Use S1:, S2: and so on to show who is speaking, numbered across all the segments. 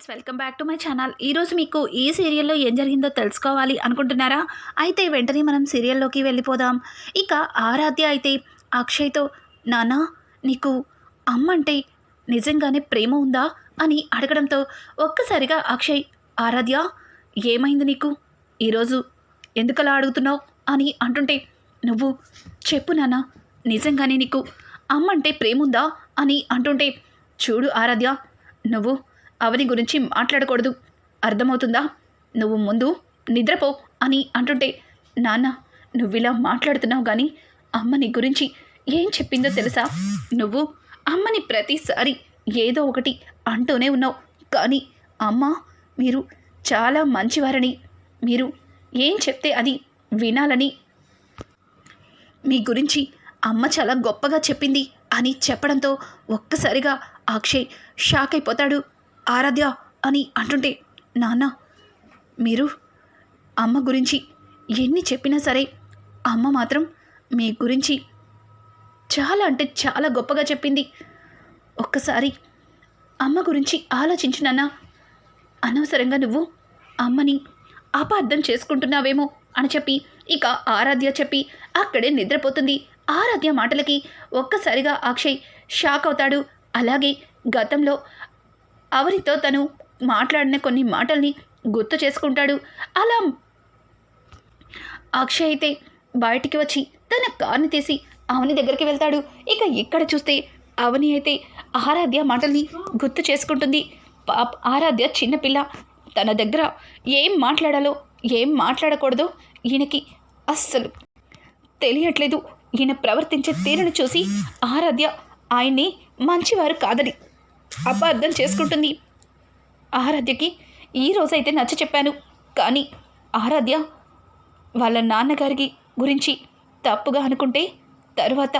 S1: Friends welcome back to my channel. ఈరోజు మీకు ఈ సీరియల్లో ఏం జరిగిందో తెలుసుకోవాలి అనుకుంటున్నారా? అయితే వెంటనే మనం సీరియల్లోకి వెళ్ళిపోదాం. ఇక ఆరాధ్య అయితే అక్షయ్తో నాన్న నీకు అమ్మ అంటే నిజంగానే ప్రేమ ఉందా? అని అడగడంతో ఒక్కసారిగా అక్షయ్ ఆరాధ్య ఏమైంది నీకు? ఈరోజు ఎందుకలా అడుగుతున్నావు? అని అంటుంటే నువ్వు చెప్పు నాన్న నిజంగానే నీకు అమ్మ అంటే ప్రేమ ఉందా అని అంటుంటే చూడు ఆరాధ్య నువ్వు అవని గురించి మాట్లాడకూడదు. అర్థమవుతుందా? నువ్వు ముందు నిద్రపో అని అంటుంటే నాన్న నువ్వు ఇలా మాట్లాడుతున్నావు కానీ అమ్మ నీ గురించి ఏం చెప్పిందో తెలుసా? నువ్వు అమ్మని ప్రతిసారి ఏదో ఒకటి అంటూనే ఉన్నావు. కానీ అమ్మ మీరు చాలా మంచివారని మీరు ఏం చెప్తే అది వినాలని మీ గురించి అమ్మ చాలా గొప్పగా చెప్పింది అని చెప్పడంతో ఒక్కసారిగా అక్షయ్ షాక్ అయిపోతాడు. ఆరాధ్య అని అంటుంటే నాన్న మీరు అమ్మ గురించి ఎన్ని చెప్పినా సరే అమ్మ మాత్రం మీ గురించి చాలా అంటే చాలా గొప్పగా చెప్పింది. ఒక్కసారి అమ్మ గురించి ఆలోచించు నాన్న. అనవసరంగా నువ్వు అమ్మని అపార్థం చేసుకుంటున్నావేమో అని చెప్పి ఇక ఆరాధ్య చెప్పి అక్కడే నిద్రపోతుంది. ఆరాధ్య మాటలకి ఒక్కసారిగా అక్షయ్ షాక్ అవుతాడు. అలాగే గతంలో అవరితో తను మాట్లాడిన కొన్ని మాటల్ని గుర్తు చేసుకుంటాడు. అలా అక్షయ్ అయితే బయటికి వచ్చి తన కార్ని తీసి అవని దగ్గరికి వెళ్తాడు. ఇక ఇక్కడ చూస్తే అవని అయితే ఆరాధ్య మాటల్ని గుర్తు చేసుకుంటుంది. పాప ఆరాధ్య చిన్నపిల్ల తన దగ్గర ఏం మాట్లాడాలో ఏం మాట్లాడకూడదో ఈయనకి అస్సలు తెలియట్లేదు. ఈయన ప్రవర్తించే తీరును చూసి ఆరాధ్య ఆయన్ని మంచివారు కాదని అపార్థం చేసుకుంటుంది. ఆరాధ్యకి ఈ రోజైతే నచ్చ చెప్పాను. కానీ ఆరాధ్య వాళ్ళ నాన్నగారికి గురించి తప్పుగా అనుకుంటే తరువాత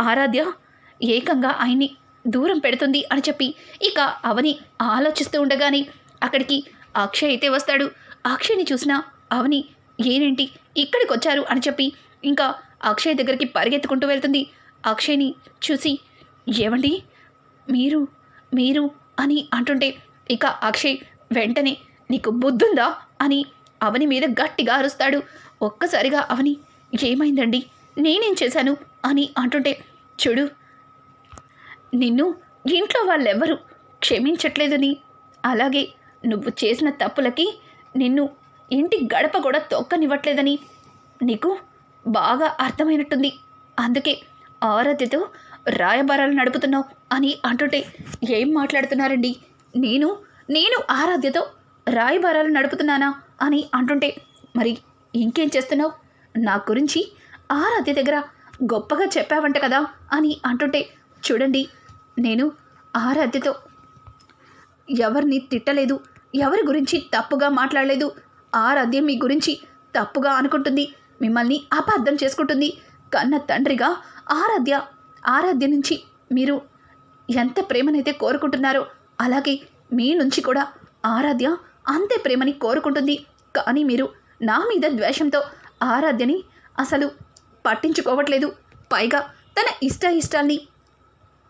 S1: ఆరాధ్య ఏకంగా ఆయన్ని దూరం పెడుతుంది అని చెప్పి ఇక అవని ఆలోచిస్తూ ఉండగానే అక్కడికి అక్షయ్ అయితే వస్తాడు. అక్షయ్ని చూసిన అవని ఏనేంటి? ఇక్కడికి వచ్చారు అని చెప్పి ఇంకా అక్షయ్ దగ్గరికి పరిగెత్తుకుంటూ వెళ్తుంది. అక్షయ్ని చూసి ఏమండి మీరు మీరు అని అంటుంటే ఇక అక్షయ్ వెంటనే నీకు బుద్ధుందా? అని అవని మీద గట్టిగా అరుస్తాడు. ఒక్కసారిగా అవని ఏమైందండి? నేనేం చేశాను? అని అంటుంటే చూడు నిన్ను ఇంట్లో వాళ్ళెవ్వరూ క్షమించట్లేదని. అలాగే నువ్వు చేసిన తప్పులకి నిన్ను ఇంటి గడప కూడా తొక్కనివ్వట్లేదని నీకు బాగా అర్థమైనట్టుంది. అందుకే ఆరాధ్యతో రాయబారాలు నడుపుతున్నావు అని అంటుంటే ఏం మాట్లాడుతున్నారండి? నేను నేను ఆరాధ్యతో రాయబారాలు నడుపుతున్నానా అని అంటుంటే మరి ఇంకేం చేస్తున్నావు? నా గురించి ఆరాధ్య దగ్గర గొప్పగా చెప్పావంట కదా అని అంటుంటే చూడండి నేను ఆరాధ్యతో ఎవరిని తిట్టలేదు ఎవరి గురించి తప్పుగా మాట్లాడలేదు. ఆరాధ్య మీ గురించి తప్పుగా అనుకుంటుంది మిమ్మల్ని అపార్థం చేసుకుంటుంది. కన్న తండ్రిగా ఆరాధ్య ఆరాధ్య నుంచి మీరు ఎంత ప్రేమనైతే కోరుకుంటున్నారో అలాగే మీ నుంచి కూడా ఆరాధ్య అంతే ప్రేమని కోరుకుంటుంది. కానీ మీరు నా మీద ద్వేషంతో ఆరాధ్యని అసలు పట్టించుకోవట్లేదు. పైగా తన ఇష్ట ఇష్టాల్ని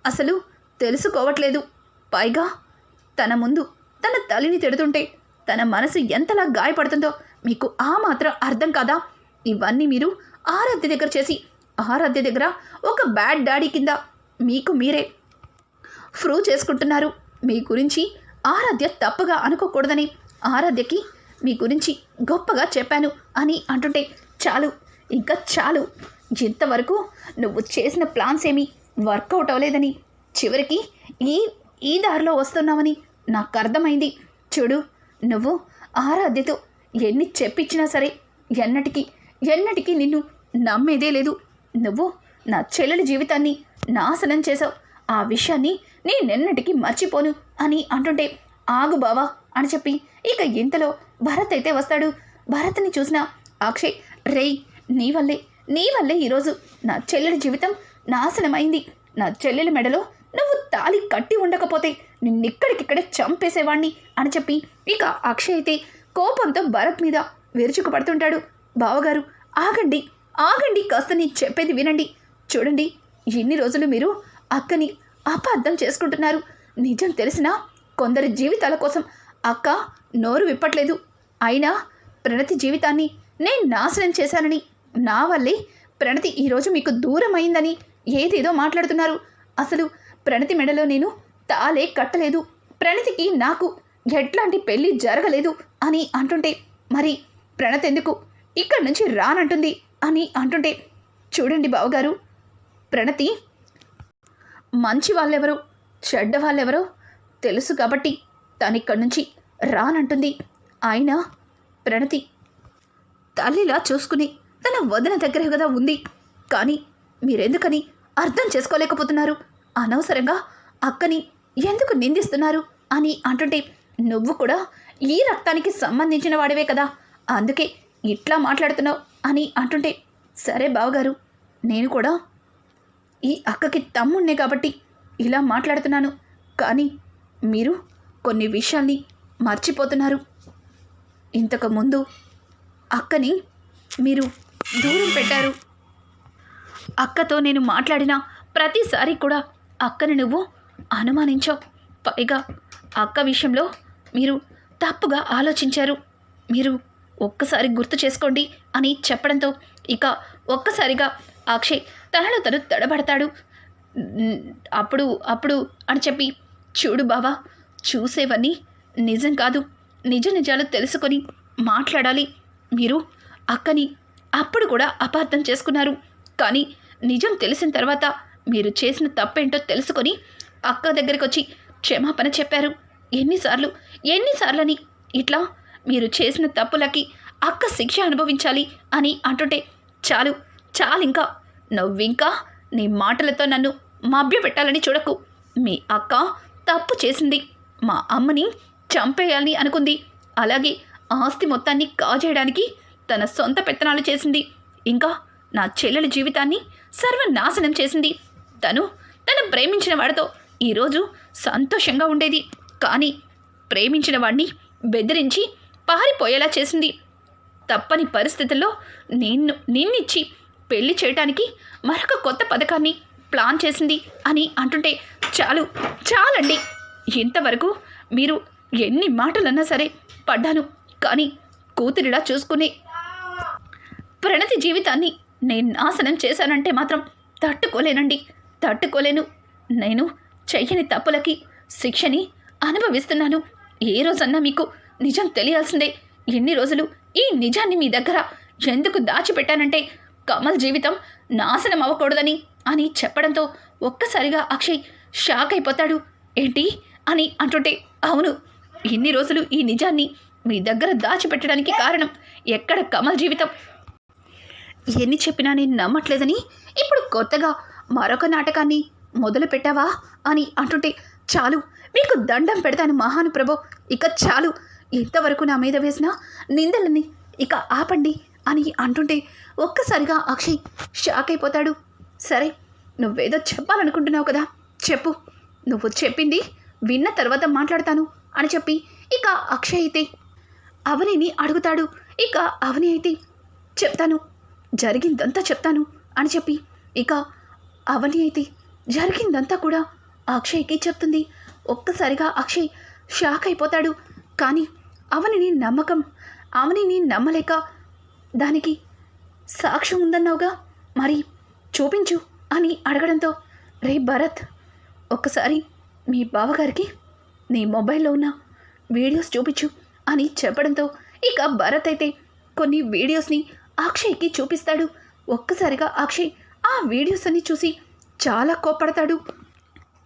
S1: అసలు తెలుసుకోవట్లేదు. పైగా తన ముందు తన తల్లిని తిడుతుంటే తన మనసు ఎంతలా గాయపడుతుందో మీకు ఆ మాత్రం అర్థం కాదా? ఇవన్నీ మీరు ఆరాధ్య దగ్గర చేసి ఆరాధ్య దగ్గర ఒక బ్యాడ్ డాడీ కింద మీకు మీరే ప్రూవ్ చేసుకుంటున్నారు. మీ గురించి ఆరాధ్య తప్పుగా అనుకోకూడదని ఆరాధ్యకి మీ గురించి గొప్పగా చెప్పాను అని అంటుంటే చాలు ఇంకా చాలు. ఇంతవరకు నువ్వు చేసిన ప్లాన్స్ ఏమి వర్కౌట్ అవ్వలేదని చివరికి ఈ ఈ దారిలో వస్తున్నావని నాకు అర్థమైంది. చూడు నువ్వు ఆరాధ్యతో ఎన్ని చెప్పించినా సరే ఎన్నటికీ ఎన్నటికీ నిన్ను నమ్మేదే లేదు. నువ్వు నా చెల్లెలి జీవితాన్ని నాశనం చేశావు. ఆ విషయాన్ని నేనెన్నటికీ మర్చిపోను అని అంటుంటే ఆగు బావా అని చెప్పి ఇక ఇంతలో భరత్ అయితే వస్తాడు. భరత్ని చూసిన అక్షయ్ రేయ్ నీ వల్లే నీ వల్లే ఈరోజు నా చెల్లెలి జీవితం నాశనమైంది. నా చెల్లెలి మెడలో నువ్వు తాలి కట్టి ఉండకపోతే నిన్నిక్కడికిక్కడే చంపేసేవాణ్ణి అని చెప్పి ఇక అక్షయ్ అయితే కోపంతో భరత్ మీద విరుచుకుపడుతుంటాడు. బావగారు ఆగండి ఆగండి కాస్త నేను చెప్పేది వినండి. చూడండి ఎన్ని రోజులు మీరు అక్కని అపార్థం చేసుకుంటున్నారు. నిజం తెలిసినా కొందరి జీవితాల కోసం అక్క నోరు విప్పట్లేదు. అయినా ప్రణతి జీవితాన్ని నేను నాశనం చేశానని నా వల్లే ప్రణతి ఈరోజు మీకు దూరం అయిందని ఏదేదో మాట్లాడుతున్నారు. అసలు ప్రణతి మెడలో నేను తాలే కట్టలేదు. ప్రణతికి నాకు ఎట్లాంటి పెళ్ళి జరగలేదు అని అంటుంటే మరి ప్రణతి ఎందుకు ఇక్కడి నుంచి రానంటుంది? అని అంటుంటే చూడండి బావగారు ప్రణతి మంచి వాళ్ళెవరో చెడ్డ వాళ్ళెవరో తెలుసు కాబట్టి తనిక్కడి నుంచి రానంటుంది. ఆయన ప్రణతి తల్లిలా చూసుకుని తన వదిన దగ్గర కదా ఉంది. కానీ మీరెందుకని అర్థం చేసుకోలేకపోతున్నారు? అనవసరంగా అక్కని ఎందుకు నిందిస్తున్నారు? అని అంటుంటే నువ్వు కూడా ఈ రక్తానికి సంబంధించిన వాడివే కదా. అందుకే ఇట్లా మాట్లాడుతున్నావు అని అంటుంటే సరే బావగారు నేను కూడా ఈ అక్కకి తమ్ముణ్ణే కాబట్టి ఇలా మాట్లాడుతున్నాను. కానీ మీరు కొన్ని విషయాల్ని మర్చిపోతున్నారు. ఇంతకు ముందు అక్కని మీరు దూరం పెట్టారు. అక్కతో నేను మాట్లాడిన ప్రతిసారి కూడా అక్కని నువ్వు అనుమానించావు. పైగా అక్క విషయంలో మీరు తప్పుగా ఆలోచించారు. మీరు ఒక్కసారి గుర్తు చేసుకోండి అని చెప్పడంతో ఇక ఒక్కసారిగా అక్షయ్ తనలో తను తడబడతాడు. అప్పుడు అప్పుడు అని చెప్పి చూడు బావా చూసేవన్నీ నిజం కాదు. నిజ నిజాలు తెలుసుకొని మాట్లాడాలి. మీరు అక్కని అప్పుడు కూడా అపార్థం చేసుకున్నారు. కానీ నిజం తెలిసిన తర్వాత మీరు చేసిన తప్పేంటో తెలుసుకొని అక్క దగ్గరికి వచ్చి క్షమాపణ చెప్పారు. ఎన్నిసార్లు ఎన్నిసార్లని ఇట్లా మీరు చేసిన తప్పులకి అక్క శిక్ష అనుభవించాలి అని అంటుంటే చాలు చాలు ఇంకా నువ్వింకా నీ మాటలతో నన్ను మభ్యపెట్టాలని చూడకు. మీ అక్క తప్పు చేసింది. మా అమ్మని చంపేయాలని అనుకుంది. అలాగే ఆస్తి మొత్తాన్ని కాజేయడానికి తన సొంత పెత్తనాలు చేసింది. ఇంకా నా చెల్లెల జీవితాన్ని సర్వనాశనం చేసింది. తను తను ప్రేమించిన వాడితో ఈరోజు సంతోషంగా ఉండేది. కానీ ప్రేమించిన వాడిని బెదిరించి పారిపోయేలా చేసింది. తప్పని పరిస్థితుల్లో నిన్ను నిన్నిచ్చి పెళ్ళి చేయటానికి మరొక కొత్త పథకాన్ని ప్లాన్ చేసింది అని అంటుంటే చాలు చాలండి. ఇంతవరకు మీరు ఎన్ని మాటలన్నా సరే పడ్డాను కానీ కూతురిలా చూసుకునే ప్రణతి జీవితాన్ని నేను నాశనం చేశానంటే మాత్రం తట్టుకోలేనండి. తట్టుకోలేను. నేను చెయ్యని తప్పులకి శిక్షని అనుభవిస్తున్నాను. ఏ రోజన్నా మీకు నిజం తెలియాల్సిందే. ఎన్ని రోజులు ఈ నిజాన్ని మీ దగ్గర ఎందుకు దాచిపెట్టానంటే కమల్ జీవితం నాశనం అవ్వకూడదని అని చెప్పడంతో ఒక్కసారిగా అక్షయ్ షాక్ అయిపోతాడు. ఏంటి? అని అంటుంటే అవును ఇన్ని రోజులు ఈ నిజాన్ని మీ దగ్గర దాచిపెట్టడానికి కారణం ఎక్కడ కమల్ జీవితం? ఎన్ని చెప్పినా నేను నమ్మట్లేదని ఇప్పుడు కొత్తగా మరొక నాటకాన్ని మొదలు పెట్టావా అని అంటుంటే చాలు మీకు దండం పెడతాను మహానుప్రభో ఇక చాలు. ఇంతవరకు నా మీద వేసిన నిందలని ఇక ఆపండి అని అంటుంటే ఒక్కసారిగా అక్షయ్ షాక్ అయిపోతాడు. సరే నువ్వేదో చెప్పాలనుకుంటున్నావు కదా. చెప్పు. నువ్వు చెప్పింది విన్న తర్వాత మాట్లాడతాను అని చెప్పి ఇక అక్షయ్ అయితే అవనిని అడుగుతాడు. ఇక అవని అయితే చెప్తాను. జరిగిందంతా చెప్తాను అని చెప్పి ఇక అవని అయితే జరిగిందంతా కూడా అక్షయ్కి చెప్తుంది. ఒక్కసారిగా అక్షయ్ షాక్ అయిపోతాడు. కానీ అవనిని నమ్మకం అవనిని నమ్మలేక దానికి సాక్ష్యం ఉందన్నావుగా? మరి చూపించు అని అడగడంతో రే భరత్ ఒక్కసారి మీ బావగారికి నీ మొబైల్లో ఉన్న వీడియోస్ చూపించు అని చెప్పడంతో ఇక భరత్ అయితే కొన్ని వీడియోస్ని అక్షయ్కి చూపిస్తాడు. ఒక్కసారిగా అక్షయ్ ఆ వీడియోస్ అన్ని చూసి చాలా కోప్పడతాడు.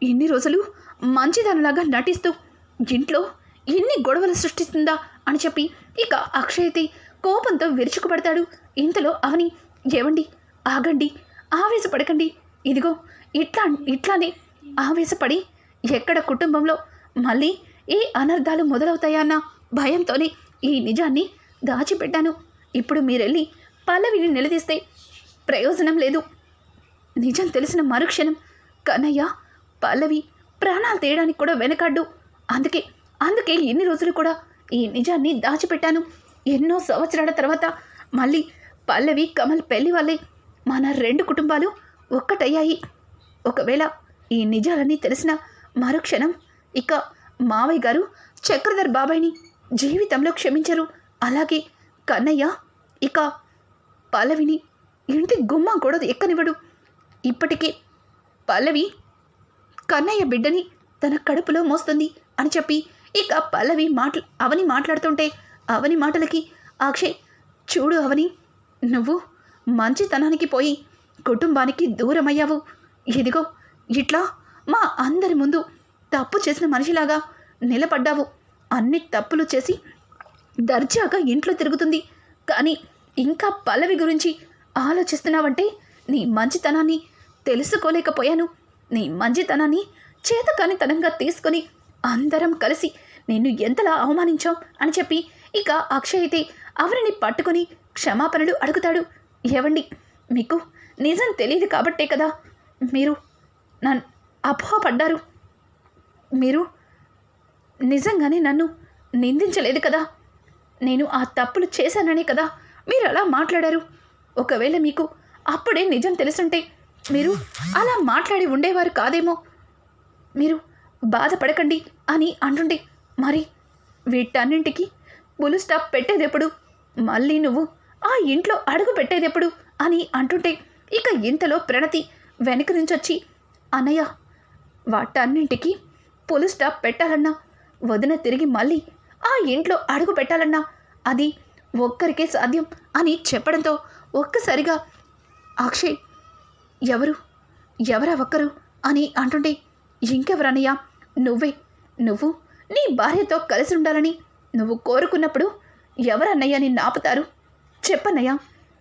S1: ఇన్ని రోజులు మంచిదనలాగా నటిస్తూ ఇంట్లో ఎన్ని గొడవలు సృష్టిస్తుందా అని చెప్పి ఇక అక్షయతి కోపంతో విరుచుకుపడతాడు. ఇంతలో అవని ఏవండి? ఆగండి. ఆవేశపడకండి. ఇదిగో ఇట్లా ఇట్లానే ఆవేశపడి ఎక్కడ కుటుంబంలో మళ్ళీ ఏ అనర్థాలు మొదలవుతాయన్న భయంతోనే ఈ నిజాన్ని దాచిపెట్టాను. ఇప్పుడు మీరెళ్ళి పల్లవిని నిలదీస్తే ప్రయోజనం లేదు. నిజం తెలిసిన మరుక్షణం కన్నయ్య పల్లవి ప్రాణాలు తీయడానికి కూడా వెనకాడ్డు. అందుకే అందుకే ఎన్ని రోజులు కూడా ఈ నిజాన్ని దాచిపెట్టాను. ఎన్నో సంవత్సరాల తర్వాత మళ్ళీ పల్లవి కమల్ పెళ్ళి వల్లే మన రెండు కుటుంబాలు ఒక్కటయ్యాయి. ఒకవేళ ఈ నిజాలన్నీ తెలిసిన మరుక్షణం ఇక మావయ్య గారు చక్రధర్ బాబాయ్ని జీవితంలో క్షమించరు. అలాగే కన్నయ్య ఇక పల్లవిని ఇంటి గుమ్మం కూడా ఎక్కనివ్వడు. ఇప్పటికే పల్లవి కన్నయ్య బిడ్డని తన కడుపులో మోస్తుంది అని చెప్పి ఇక పల్లవి మాట్లా అవని మాట్లాడుతుంటే అవని మాటలకి అక్షయ్ చూడు అవని నువ్వు మంచితనానికి పోయి కుటుంబానికి దూరమయ్యావు. ఇదిగో ఇట్లా మా అందరి ముందు తప్పు చేసిన మనిషిలాగా నిలబడ్డావు. అన్ని తప్పులు చేసి దర్జాగా ఇంట్లో తిరుగుతుంది. కానీ ఇంకా పల్లవి గురించి ఆలోచిస్తున్నావంటే నీ మంచితనాన్ని తెలుసుకోలేకపోయాను. నీ మంచితనాన్ని చేతకానితనంగా తీసుకొని అందరం కలిసి నిన్ను ఎంతలా అవమానించాం అని చెప్పి ఇక అక్షయ్ అయితే అవరిని పట్టుకొని క్షమాపణలు అడుగుతాడు. ఏవండి మీకు నిజం తెలియదు కాబట్టే కదా మీరు నన్ను అపోహపడ్డారు మీరు నిజంగానే నన్ను నిందించలేదు కదా? నేను ఆ తప్పులు చేశాననే కదా మీరు అలా మాట్లాడారు. ఒకవేళ మీకు అప్పుడే నిజం తెలుసుంటే మీరు అలా మాట్లాడి ఉండేవారు కాదేమో. మీరు బాధపడకండి అని అంటుండే మరి వీటన్నింటికి బులు స్టాప్ పెట్టేదెప్పుడు? మళ్ళీ నువ్వు ఆ ఇంట్లో అడుగు పెట్టేదెప్పుడు? అని అంటుంటే ఇక ఇంతలో ప్రణతి వెనక నుంచి వచ్చి అన్నయ్య వాటన్నింటికి పులు స్టాప్ పెట్టాలన్నా వదిన తిరిగి మళ్ళీ ఆ ఇంట్లో అడుగు పెట్టాలన్నా అది ఒక్కరికే సాధ్యం అని చెప్పడంతో ఒక్కసారిగా అక్షయ్ ఎవరు? ఎవరా ఒక్కరు? అని అంటుంటే ఇంకెవరన్నయ్యా నువ్వే నువ్వు నీ భార్యతో కలిసి ఉండాలని నువ్వు కోరుకున్నప్పుడు ఎవరన్నయ్యా నిన్ను ఆపుతారు? చెప్పన్నయ్యా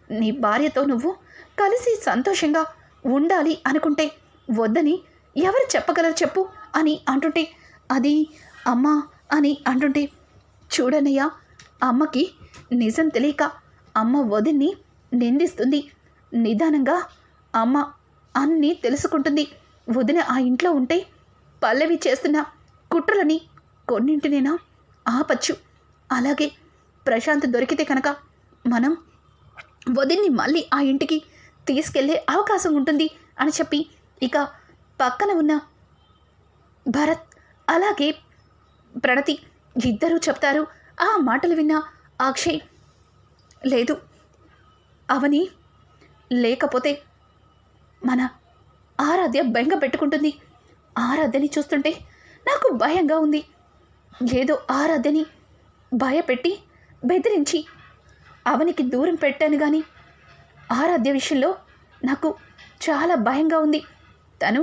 S1: నీ భార్యతో నువ్వు కలిసి సంతోషంగా ఉండాలి అనుకుంటే వద్దని ఎవరు చెప్పగలరు చెప్పు అని అంటుంటే అది అమ్మా అని అంటుంటే చూడన్నయ్యా అమ్మకి నిజం తెలియక అమ్మ వదిన్ని నిందిస్తుంది. నిదానంగా అమ్మ అన్నీ తెలుసుకుంటుంది. వదిన ఆ ఇంట్లో ఉంటే పల్లవి చేస్తున్న కుట్రలని కొన్నింటినైనా ఆపచ్చు. అలాగే ప్రశాంత్ దొరికితే కనుక మనం వదిన్ని మళ్ళీ ఆ ఇంటికి తీసుకెళ్ళే అవకాశం ఉంటుంది అని చెప్పి ఇక పక్కన ఉన్న భరత్ అలాగే ప్రణతి ఇద్దరూ చెప్తారు. ఆ మాటలు విన్న అక్షయ్ లేదు అవని లేకపోతే మన ఆరాధ్య బెంగ పెట్టుకుంటుంది. ఆరాధ్యని చూస్తుంటే నాకు భయంగా ఉంది. ఏదో ఆరాధ్యని భయపెట్టి బెదిరించి అవనికి దూరం పెట్టాను కానీ ఆరాధ్య విషయంలో నాకు చాలా భయంగా ఉంది. తను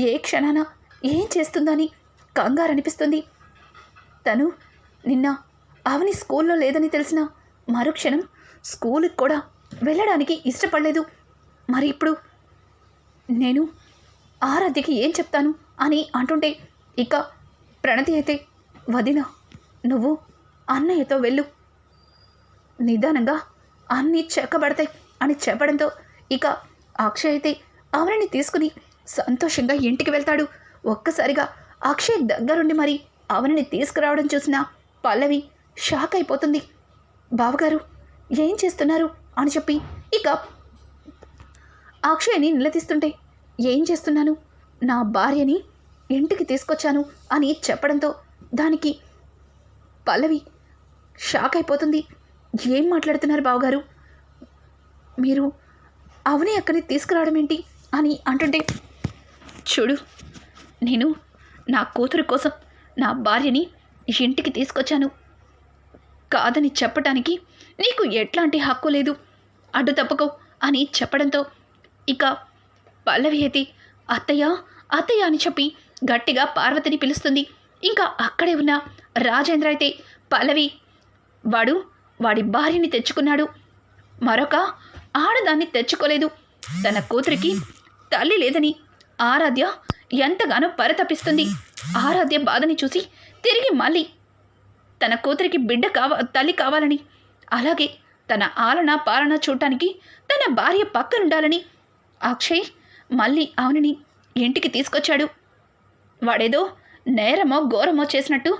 S1: ఏ క్షణాన ఏం చేస్తుందని కంగారు అనిపిస్తుంది. తను నిన్న అవని స్కూల్లో లేదని తెలిసిన మరుక్షణం స్కూల్కి కూడా వెళ్ళడానికి ఇష్టపడలేదు. మరి ఇప్పుడు నేను ఆరాధ్యకి ఏం చెప్తాను? అని అంటుంటే ఇక ప్రణతి అయితే వదిన నువ్వు అన్నయ్యతో వెళ్ళు. నిదానంగా అన్నీ చెక్కబడతాయి అని చెప్పడంతో ఇక అక్షయ్ అయితే అవరిని తీసుకుని సంతోషంగా ఇంటికి వెళ్తాడు. ఒక్కసారిగా అక్షయ్ దగ్గరుండి మరి అవనిని తీసుకురావడం చూసిన పల్లవి షాక్ అయిపోతుంది. బావగారు ఏం చేస్తున్నారు? అని చెప్పి ఇక అక్షయ్ని నిలదీస్తుంటే ఏం చేస్తున్నాను? నా భార్యని ఇంటికి తీసుకొచ్చాను అని చెప్పడంతో దానికి పల్లవి షాక్ అయిపోతుంది. ఏం మాట్లాడుతున్నారు బావగారు? మీరు అవని అక్కడిని తీసుకురావడం ఏంటి అని అంటుంటే చూడు నేను నా కూతురు కోసం నా భార్యని ఇంటికి తీసుకొచ్చాను. కాదని చెప్పటానికి నీకు ఎట్లాంటి హక్కు లేదు. అడ్డు తప్పుకో అని చెప్పడంతో ఇక పల్లవి అయితే అత్తయ్య అత్తయ్య అని చెప్పి గట్టిగా పార్వతిని పిలుస్తుంది. ఇంకా అక్కడే ఉన్న రాజేంద్ర అయితే పల్లవి వాడు వాడి భార్యని తెచ్చుకున్నాడు. మరొక ఆడదాన్ని తెచ్చుకోలేదు. తన కూతురికి తల్లి లేదని ఆరాధ్య ఎంతగానో పరితపిస్తుంది. ఆరాధ్య బాధని చూసి తిరిగి మళ్ళీ తన కూతురికి బిడ్డ కావ తల్లి కావాలని అలాగే తన ఆలన పాలన చూడటానికి తన భార్య పక్కనుండాలని అక్షయ్ మళ్ళీ అవనిని ఇంటికి తీసుకొచ్చాడు. వాడేదో నేరమో ఘోరమో చేసినట్టు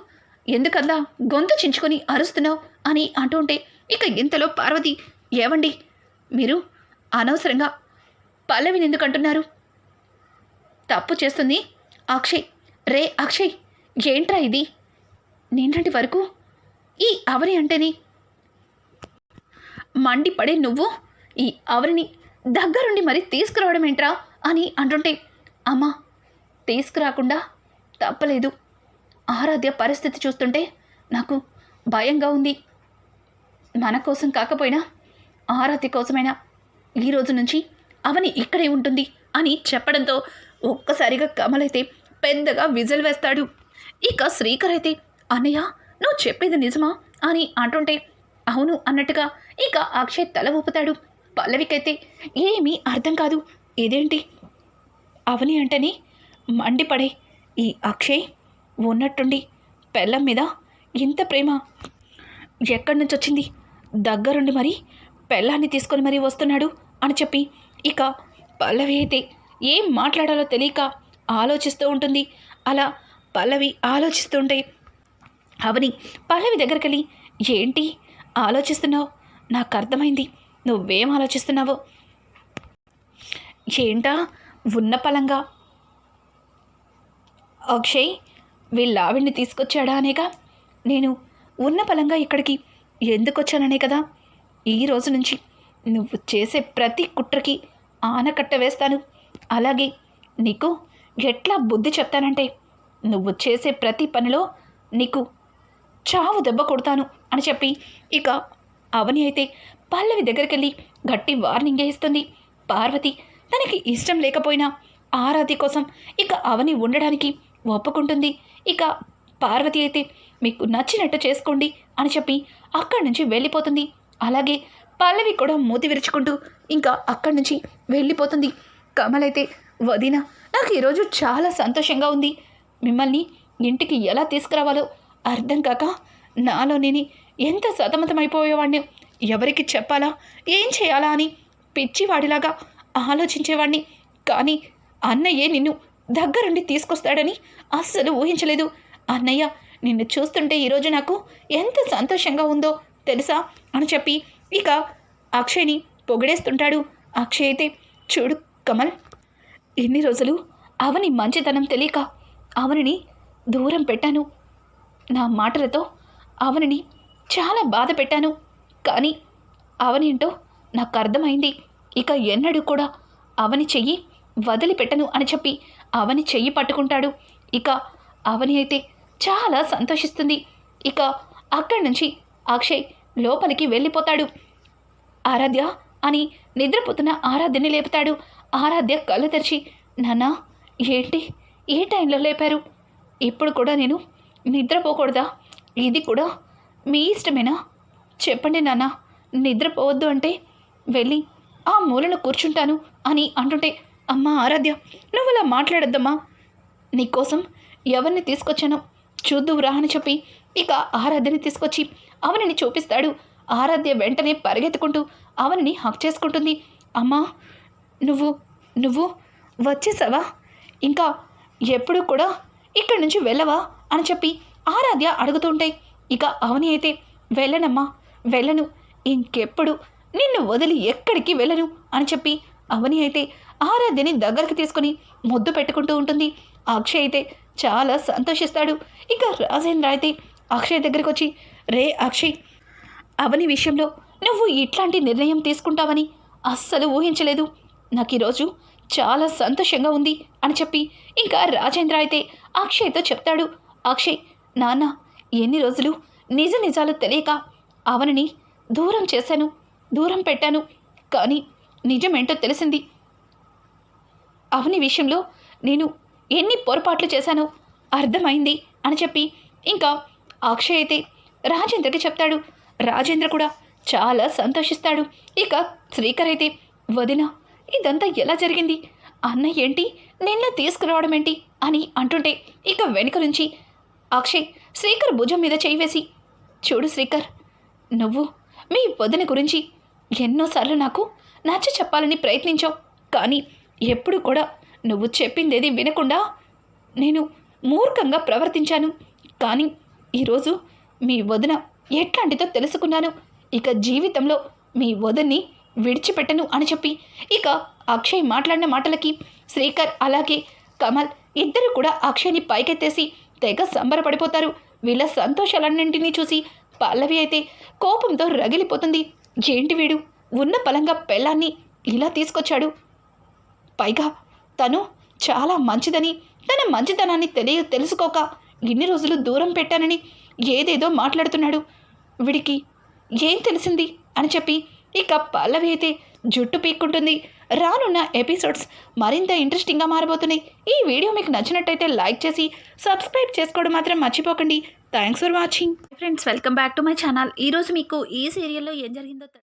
S1: ఎందుకల్లా గొంతు చించుకొని అరుస్తున్నావు అని అంటుంటే ఇక ఇంతలో పార్వతి ఏవండి? మీరు అనవసరంగా పల్లవిని ఎందుకంటున్నారు తప్పు చేస్తుంది అక్షయ్. రే అక్షయ్ ఏంట్రా ఇది? నిన్నటి వరకు ఈ అవని అంటేనే మండిపడే నువ్వు? ఈ అవరిని దగ్గరుండి మరి తీసుకురావడం ఏంట్రా అని అంటుంటే అమ్మా తీసుకురాకుండా తప్పలేదు. ఆరాధ్య పరిస్థితి చూస్తుంటే నాకు భయంగా ఉంది. మన కోసం కాకపోయినా ఆరాధ్య కోసమైనా ఈ రోజు నుంచి అవని ఇక్కడే ఉంటుంది అని చెప్పడంతో ఒక్కసారిగా కమలైతే పెద్దగా విజలు వేస్తాడు. ఇక శ్రీకర్ అయితే అన్నయ్య నువ్వు చెప్పేది నిజమా? అని అంటుంటే అవును అన్నట్టుగా ఇక అక్షయ్ తల ఊపుతాడు. పల్లవికైతే ఏమీ అర్థం కాదు. ఇదేంటి? అవని అంటేనే మండిపడే ఈ అక్షయ్ ఉన్నట్టుండి పెళ్ళం మీద ఇంత ప్రేమ ఎక్కడి నుంచి వచ్చింది? దగ్గరుండి మరి పెళ్ళాన్ని తీసుకొని మరీ వస్తున్నాడు అని చెప్పి ఇక పల్లవి అయితే ఏం మాట్లాడాలో తెలియక ఆలోచిస్తూ ఉంటుంది. అలా పల్లవి ఆలోచిస్తుంటే అవని పల్లవి దగ్గరికి వెళ్ళి ఏంటి? ఆలోచిస్తున్నావు? నాకు అర్థమైంది. నువ్వేం ఆలోచిస్తున్నావో? ఏంటా? ఉన్న పలంగా అక్షయ్ వీళ్ళ ఆవిడ్ని తీసుకొచ్చాడా అనేగా? నేను ఉన్న పలంగా ఇక్కడికి ఎందుకు వచ్చాననే కదా? ఈ రోజు నుంచి నువ్వు చేసే ప్రతి కుట్రకి ఆనకట్ట వేస్తాను. అలాగే నీకు ఎట్లా బుద్ధి చెప్తానంటే నువ్వు చేసే ప్రతి పనిలో నీకు చావు దెబ్బ కొడతాను అని చెప్పి ఇక అవని అయితే పల్లవి దగ్గరికి వెళ్ళి గట్టి వార్నింగ్ ఇస్తుంది. పార్వతి తనకి ఇష్టం లేకపోయినా ఆరాధి కోసం ఇక అవని ఉండడానికి ఒప్పుకుంటుంది. ఇక పార్వతి అయితే మీకు నచ్చినట్టు చేసుకోండి అని చెప్పి అక్కడి నుంచి వెళ్ళిపోతుంది. అలాగే పల్లవి కూడా మూతి విరుచుకుంటూ ఇంకా అక్కడి నుంచి వెళ్ళిపోతుంది. కమల్ అయితే వదిన నాకు ఈరోజు చాలా సంతోషంగా ఉంది. మిమ్మల్ని ఇంటికి ఎలా తీసుకురావాలో అర్థం కాక నాలో నేను ఎంత సతమతమైపోయేవాడిని ఎవరికి చెప్పాలా? ఏం చేయాలా? అని పిచ్చివాడిలాగా ఆలోచించేవాడిని కానీ అన్నయ్యే నిన్ను దగ్గరుండి తీసుకొస్తాడని అస్సలు ఊహించలేదు. అన్నయ్య నిన్ను చూస్తుంటే ఈరోజు నాకు ఎంత సంతోషంగా ఉందో తెలుసా అని చెప్పి ఇక అక్షయ్ని పొగిడేస్తుంటాడు. అక్షయ్ అయితే చూడు కమల్ ఎన్ని రోజులు అవని మంచితనం తెలియక అవనిని దూరం పెట్టాను. నా మాటలతో అవనిని చాలా బాధ పెట్టాను కానీ అవనేంటో నాకు అర్థమైంది. ఇక ఎన్నడూ కూడా అవని చెయ్యి వదిలిపెట్టను అని చెప్పి అవని చెయ్యి పట్టుకుంటాడు. ఇక అవని అయితే చాలా సంతోషిస్తుంది. ఇక అక్కడి నుంచి అక్షయ్ లోపలికి వెళ్ళిపోతాడు. ఆరాధ్య అని నిద్రపోతున్న ఆరాధ్యని లేపుతాడు. ఆరాధ్య కళ్ళు తెరిచి నాన్నా ఏంటి? ఏ టైంలో లేపారు? ఇప్పుడు కూడా నేను నిద్రపోకూడదా? ఇది కూడా మీ ఇష్టమేనా? చెప్పండి నాన్న నిద్రపోవద్దు అంటే వెళ్ళి ఆ మూలన కూర్చుంటాను అని అంటుంటే అమ్మా ఆరాధ్య నువ్వు అలా మాట్లాడొద్దమ్మా నీకోసం ఎవరిని తీసుకొచ్చానో చూద్దువురా అని చెప్పి ఇక ఆరాధ్యని తీసుకొచ్చి అవనిని చూపిస్తాడు. ఆరాధ్య వెంటనే పరిగెత్తుకుంటూ అవనిని హక్ చేసుకుంటుంది. అమ్మా నువ్వు నువ్వు వచ్చేసావా? ఇంకా ఎప్పుడు కూడా ఇక్కడి నుంచి వెళ్ళవా? అని చెప్పి ఆరాధ్య అడుగుతుంటే ఇక అవని అయితే వెళ్ళనమ్మా వెళ్ళను. ఇంకెప్పుడు నిన్ను వదిలి ఎక్కడికి వెళ్ళను? అని చెప్పి అవని అయితే ఆరాధ్యని దగ్గరికి తీసుకుని ముద్దు పెట్టుకుంటూ ఉంటుంది. అక్షయ్ అయితే చాలా సంతోషిస్తాడు. ఇక రాజేంద్ర అయితే అక్షయ్ దగ్గరికి వచ్చి రే అక్షయ్ అవని విషయంలో నువ్వు ఇట్లాంటి నిర్ణయం తీసుకుంటావని అస్సలు ఊహించలేదు. నాకు ఈరోజు చాలా సంతోషంగా ఉంది అని చెప్పి ఇంకా రాజేంద్ర అయితే అక్షయ్తో చెప్తాడు. అక్షయ్ నాన్న ఎన్ని రోజులు నిజ నిజాలు తెలియక అవనిని దూరం చేశాను. దూరం పెట్టాను. కానీ నిజమేంటో తెలిసింది. అవని విషయంలో నేను ఎన్ని పొరపాట్లు చేశానో అర్థమైంది అని చెప్పి ఇంకా అక్షయ్ అయితే రాజేంద్రకి చెప్తాడు. రాజేంద్ర కూడా చాలా సంతోషిస్తాడు. ఇక శ్రీకర్ అయితే వదిన ఇదంతా ఎలా జరిగింది? అన్న ఏంటి? నిన్న తీసుకురావడం ఏంటి? అని అంటుంటే ఇక వెనుక నుంచి అక్షయ్ శ్రీకర్ భుజం మీద చేయి వేసి చూడు శ్రీకర్ నువ్వు మీ వదిన గురించి ఎన్నోసార్లు నాకు నచ్చ చెప్పాలని ప్రయత్నించావు. కానీ ఎప్పుడు కూడా నువ్వు చెప్పిందేది వినకుండా నేను మూర్ఖంగా ప్రవర్తించాను. కానీ ఈరోజు మీ వదిన ఎట్లాంటిదో తెలుసుకున్నాను. ఇక జీవితంలో మీ వదిన్ని విడిచిపెట్టను అని చెప్పి. ఇక అక్షయ్ మాట్లాడిన మాటలకి శ్రీకర్ అలాగే కమల్ ఇద్దరు కూడా అక్షయ్ని పైకెత్తేసి తెగ సంబరపడిపోతారు. వీళ్ళ సంతోషాలన్నింటినీ చూసి పల్లవి అయితే కోపంతో రగిలిపోతుంది. ఏంటి వీడు? ఉన్న పలంగా పెళ్ళాన్ని ఇలా తీసుకొచ్చాడు. పైగా తను చాలా మంచిదని తన మంచితనాన్ని తెలియ తెలుసుకోక ఇన్ని రోజులు దూరం పెట్టానని ఏదేదో మాట్లాడుతున్నాడు. వీడికి ఏం తెలిసింది అని చెప్పి ఇక పల్లవి అయితే జుట్టు పీక్కుంటుంది. రానున్న ఎపిసోడ్స్ మరింత ఇంట్రెస్టింగ్గా మారబోతున్నాయి. ఈ వీడియో మీకు నచ్చినట్టయితే లైక్ చేసి సబ్స్క్రైబ్ చేసుకోవడం మాత్రం మర్చిపోకండి. Thanks for watching. Friends welcome back to my channel ఈరోజు మీకు ఈ సీరియల్లో ఏం జరిగిందో